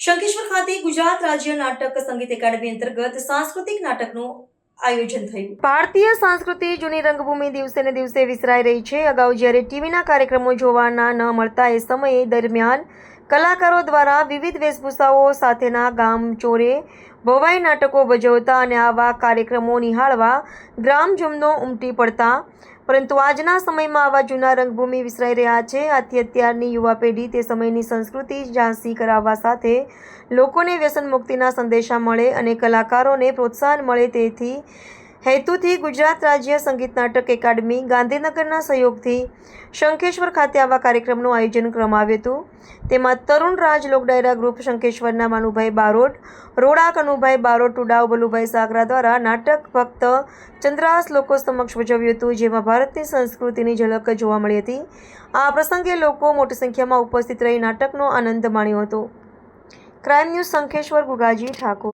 શંખેશ્વર ખાતે ગુજરાત રાજ્ય નાટક સંગીત એકેડમી અંતર્ગત સાંસ્કૃતિક નાટકનું આયોજન થયું. ભારતીય સંસ્કૃતિ જૂની રંગભૂમિ દિવસે ને દિવસે વિસરાઈ રહી છે. અગાઉ જ્યારે ટીવીના કાર્યક્રમો જોવાના ન મળતા એ સમયે દરમિયાન કલાકારો દ્વારા વિવિધ વેશભૂષાઓ સાથેના ગામચોરે ભવાઈ નાટકો ભજવતા અને આવા કાર્યક્રમો નિહાળવા ગ્રામજનો ઉમટી પડતા. પરંતુ આજના સમયમાં આવા જૂના રંગભૂમિ વિસરાઈ રહ્યા છે. આથી અત્યારની યુવા પેઢી તે સમયની સંસ્કૃતિ ઝાંસી કરાવવા સાથે લોકોને વ્યસન મુક્તિના સંદેશા મળે અને કલાકારોને પ્રોત્સાહન મળે તેથી હેતુથી ગુજરાત રાજ્ય સંગીત નાટક એકાડમી ગાંધીનગરના સહયોગથી શંખેશ્વર ખાતે આવા કાર્યક્રમનું આયોજન કરવામાં આવ્યું હતું. તેમાં તરુણ રાજ લોકડાયરા ગ્રુપ શંખેશ્વરના માનુભાઈ બારોટ રોડા કનુભાઈ બારોટ, ટુડાવ બલુભાઈ સાગરા દ્વારા નાટક ભક્ત ચંદ્રાસ લોકો સમક્ષ ભજવ્યું હતું, જેમાં ભારતની સંસ્કૃતિની ઝલક જોવા મળી હતી. આ પ્રસંગે લોકો મોટી સંખ્યામાં ઉપસ્થિત રહી નાટકનો આનંદ માણ્યો હતો. Crime news Shankheshwar Gugaji Thakor.